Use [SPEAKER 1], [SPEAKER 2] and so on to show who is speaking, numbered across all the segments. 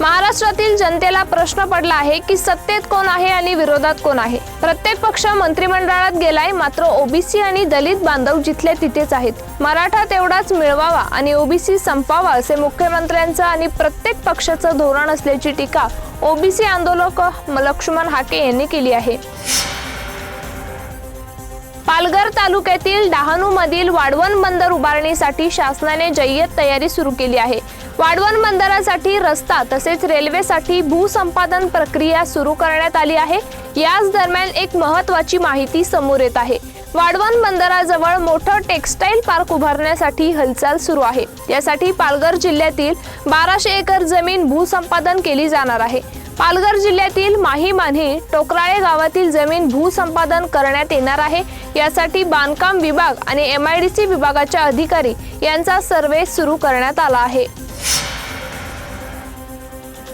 [SPEAKER 1] महाराष्ट्रातील जनतेला प्रश्न पडला आहे की सत्तेत कोण आहे आणि विरोधात कोण आहे? प्रत्येक पक्ष मंत्रिमंडळात गेलाय मात्र ओबीसी आणि दलित बांधव जिथले तिथेच आहेत. मराठा तेवढाच मिळवावा आणि ओबीसी संपावा असे मुख्यमंत्र्यांचं आणि प्रत्येक पक्षाचं धोरण असल्याची टीका ओबीसी आंदोलक लक्ष्मण हाके यांनी केली आहे. पालघर तालुक्यातील डहाणू मधील वाढवण बंदर उभारणीसाठी शासनाने जय्यत तयारी सुरू केली आहे. वाढवण बंदरासाठी रस्ता तसेच रेल्वेसाठी भूसंपादन प्रक्रिया सुरू करण्यात आली आहे. याच दरम्यान एक महत्वाची माहिती समोर येत आहे. वाढवण बंदराजवळ मोठं टेक्स्टाईल पार्क उभारण्यासाठी हालचाल सुरू आहे. यासाठी पालघर जिल्ह्यातील बाराशे एकर जमीन भूसंपादन केली जाणार आहे. पालघर जिल्ह्यातील माही मान्ही टोकराळे गावातील जमीन भूसंपादन करण्यात येणार आहे. यासाठी बांधकाम विभाग आणि एम आय डी सी विभागाच्या अधिकारी यांचा सर्वे सुरू करण्यात आला आहे.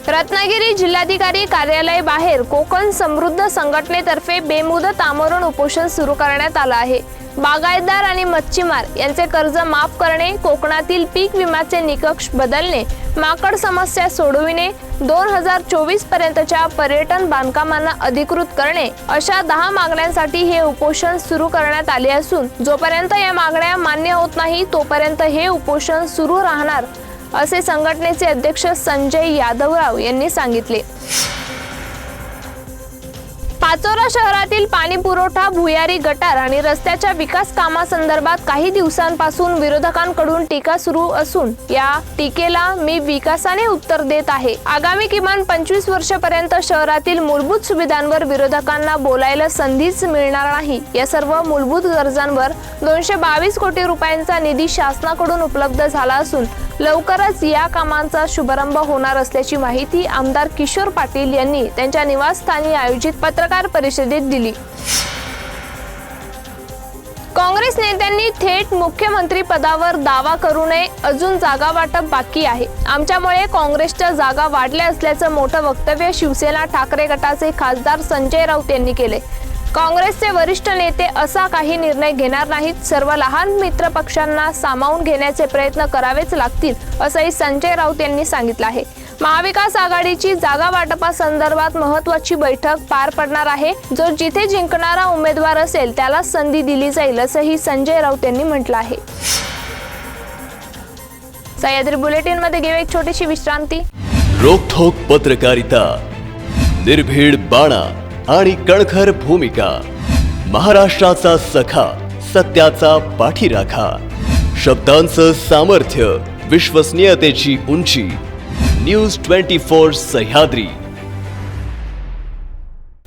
[SPEAKER 1] रत्नागिरी जिल्हाधिकारी कार्यालय बाहेर कोकण समृद्ध संघटनेतर्फे बेमुदत आमरण उपोषण सुरू करण्यात आलं आहे. बागायतदार आणि मच्छीमार यांचे कर्ज माफ करणे कोकणातील पीक विम्याचे निकष बदलणे माकड समस्या सोडविणे दोन हजार चोवीस पर्यंतच्या पर्यटन बांधकामांना अधिकृत करणे अशा दहा मागण्यांसाठी हे उपोषण सुरू करण्यात आले असून जोपर्यंत या मागण्या मान्य होत नाही तोपर्यंत हे उपोषण सुरू राहणार असे संघटनेचे अध्यक्ष संजय यादवराव यांनी सांगितले. पाचोरा शहरातील पाणी पुरवठा भुयारी गटार आणि रस्त्याच्या विकास कामासंदर्भात काही दिवसांपासून विरोधकांकडून टीका सुरू असून या टीकेला मी विकासाने उत्तर देत आहे. आगामी किमान पंचवीस वर्षापर्यंत शहरातील मूलभूत सुविधांवर विरोधकांना बोलायला संधीच मिळणार नाही. या सर्व मूलभूत गरजांवर दोनशे बावीस कोटी रुपयांचा निधी शासनाकडून उपलब्ध झाला असून लवकरच या कामांचा शुभारंभ होणार असल्याची माहिती आमदार किशोर पाटील यांनी त्यांच्या निवासस्थानी आयोजित पत्रकार परिषदेत दिली. काँग्रेस नेत्यांनी थेट मुख्यमंत्री पदावर दावा करू नये अजून जागा वाटप बाकी आहे. आमच्यामुळे काँग्रेसच्या जागा वाढल्या असल्याचं मोठं वक्तव्य शिवसेना ठाकरे गटाचे खासदार संजय राऊत यांनी केले काँग्रेसचे वरिष्ठ नेते असा काही निर्णय घेणार नाहीत. सर्व लहान मित्र पक्षांना सामावून घेण्याचे प्रयत्न करावेच लागतील असंही संजय राऊत यांनी सांगितलं आहे. महाविकास आघाडीची जागा वाटपासंदर्भात महत्वाची बैठक पार पडणार आहे. जो जिथे जिंकणारा उमेदवार असेल त्याला संधी दिली जाईल असंही संजय राऊत यांनी म्हटलं आहे. सह्याद्री बुलेटिनमध्ये घेऊ एक छोटीशी विश्रांती.
[SPEAKER 2] रोखोक पत्रकारिता. निर्भीड बाणा. आणि कणखर भूमिका. महाराष्ट्राचा सखा सत्याचा पाठीराखा. शब्दांचं सामर्थ्य विश्वसनीयतेची उंची. News twenty four Sahyadri.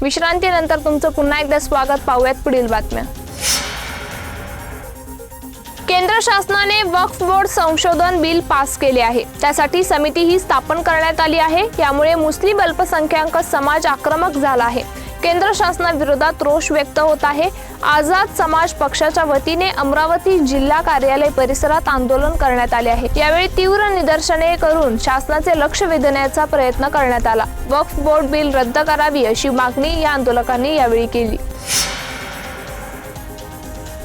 [SPEAKER 1] विश्रांतीनंतर तुमचं पुन्हा एकदा स्वागत. पाहूयात पुढील बातम्या. केंद्र शासनाने वक्फ बोर्ड संशोधन बिल पास केले आहे. त्यासाठी समिती ही स्थापन करण्यात आली आहे. यामुळे मुस्लिम अल्पसंख्याक समाज आक्रमक झाला आहे. केंद्र शासनाविरोधात रोष व्यक्त होत आहे. आझाद समाज पक्षाच्या वतीने अमरावती जिल्हा कार्यालय परिसरात आंदोलन करण्यात आले आहे. यावेळी तीव्र निदर्शने करून शासनाचे लक्ष वेधण्याचा प्रयत्न करण्यात आला. वक्फ बोर्ड बिल रद्द करावी अशी मागणी या आंदोलकांनी यावेळी केली.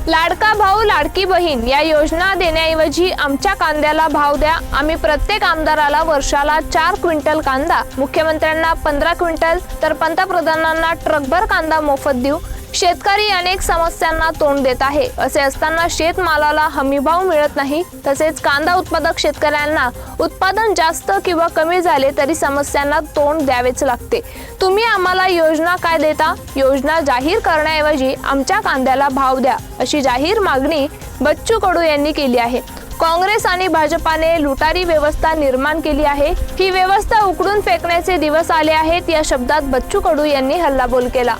[SPEAKER 1] लाडका भाऊ लाडकी बहीण या योजना देण्याऐवजी आमच्या कांद्याला भाव द्या. आम्ही प्रत्येक आमदाराला वर्षाला चार क्विंटल कांदा मुख्यमंत्र्यांना पंधरा क्विंटल तर पंतप्रधानांना ट्रकभर कांदा मोफत देऊ. शेतकरी अनेक समस्यांना तोंड देत आहे. असे असताना शेतमालाला हमीभाव मिळत नाही. तसेच कांदा उत्पादक शेतकऱ्यांना उत्पादन जास्त किंवा कमी झाले तरी समस्यांना तोंड द्यावेच लागते. तुम्ही आम्हाला योजना काय देता? योजना जाहीर करण्याऐवजी आमच्या कांद्याला भाव द्या अशी जाहीर मागणी बच्चू कडू यांनी केली आहे. काँग्रेस आणि भाजपाने लुटारी व्यवस्था निर्माण केली आहे. ही व्यवस्था उकडून फेकण्याचे दिवस आले आहेत या शब्दात बच्चू कडू यांनी हल्लाबोल केला.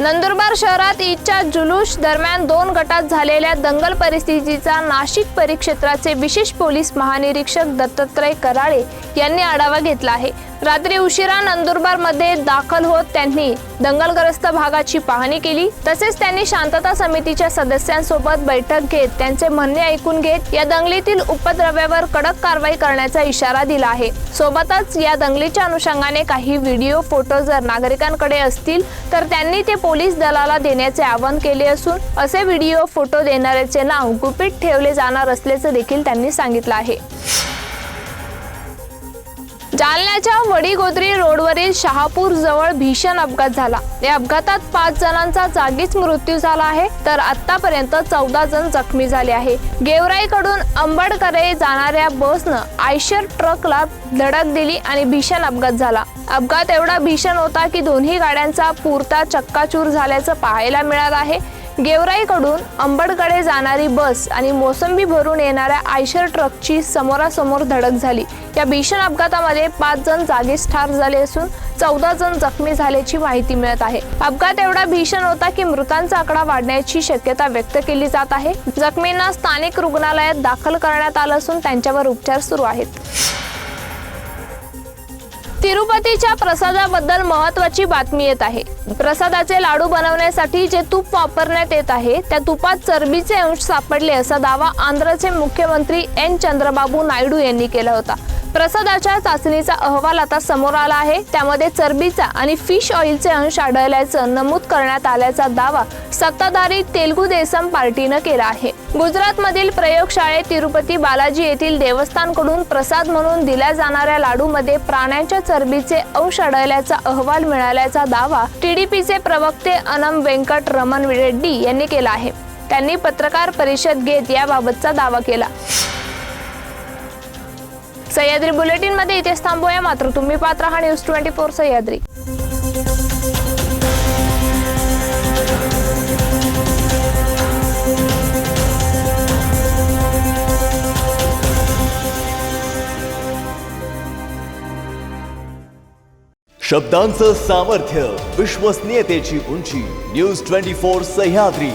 [SPEAKER 1] नंदुरबार शहरात ईदच्या जुलूस दरम्यान दोन गटात झालेल्या दंगल परिस्थितीचा नाशिक परिक्षेत्राचे विशेष पोलीस महानिरीक्षक दत्तात्रय कराळे यांनी आढावा घेतला आहे. रात्री उशिरा नंदुरबारमध्ये दाखल होत त्यांनी दंगलग्रस्त भागाची पाहणी केली. तसेच त्यांनी शांतता समितीच्या सदस्यांसोबत बैठक घेत त्यांचे म्हणणे ऐकून घेत या दंगलीतील उपद्रव्यावर कडक कारवाई करण्याचा इशारा दिला आहे. सोबतच या दंगलीच्या अनुषंगाने काही व्हिडिओ फोटो जर नागरिकांकडे असतील तर त्यांनी ते पोलीस दलाला देण्याचे आवाहन केले असून असे व्हिडिओ फोटो देणाऱ्याचे नाव गुपित ठेवले जाणार असल्याचं देखील त्यांनी सांगितलं आहे. जालन्याच्या वडीगोद्री रोडवरील शहापूर जवळ भीषण अपघात झाला. या अपघातात पाच जणांचा जागीच मृत्यू झाला आहे तर आतापर्यंत चौदा जण जखमी झाले आहे. गेवराईकडून अंबडकडे जाणाऱ्या बसनं आयशर ट्रकला धडक दिली आणि भीषण अपघात झाला. अपघात एवढा भीषण होता की दोन्ही गाड्यांचा पुरता चक्काचूर झाल्याचं पाहायला मिळालं आहे. गेवराईकडून अंबडकडे जाणारी बस आणि मोसंबी भरून येणाऱ्या आयशर ट्रकची समोरासमोर धडक झाली. या भीषण अपघातामध्ये पाच जण जागीच ठार झाले असून चौदा जण जखमी झाल्याची माहिती मिळत आहे. अपघात एवढा भीषण होता की मृतांचा आकडा वाढण्याची शक्यता व्यक्त केली जात आहे. जखमींना स्थानिक रुग्णालयात दाखल करण्यात आलं असून त्यांच्यावर उपचार सुरू आहेत. तिरुपतीच्या प्रसादाबद्दल महत्वाची बातमी येत आहे. प्रसादाचे लाडू बनवण्यासाठी जे तूप वापरण्यात येत आहे त्या तुपात चरबीचे अंश सापडले असा दावा आंध्रचे मुख्यमंत्री एन. चंद्रबाबू नायडू यांनी केला होता. प्रसादाच्या चाचणीचा अहवाल आता समोर आला आहे. त्यामध्ये चरबीचा आणि फिश ऑइलचे अंश आढळल्याचं नमूद करण्यात आल्याचा दावा सत्ताधारी तेलगू देसम पार्टीनं केला आहे. गुजरातमधील प्रयोगशाळेत तिरुपती बालाजी येथील देवस्थानकडून प्रसाद म्हणून दिल्या जाणाऱ्या लाडूमध्ये प्राण्यांच्या चरबीचे अंश आढळल्याचा अहवाल मिळाल्याचा दावा टीडीपीचे प्रवक्ते अनम व्यंकट रमन रेड्डी यांनी केला आहे. त्यांनी पत्रकार परिषद घेत याबाबतचा दावा केला. सह्याद्री बुलेटिनमध्ये इथेच थांबूया. मात्र तुम्ही पात्र हा न्यूज ट्वेंटी फोर सह्याद्री.
[SPEAKER 2] शब्दांचं सामर्थ्य विश्वसनीयतेची उंची न्यूज ट्वेंटी फोर सह्याद्री.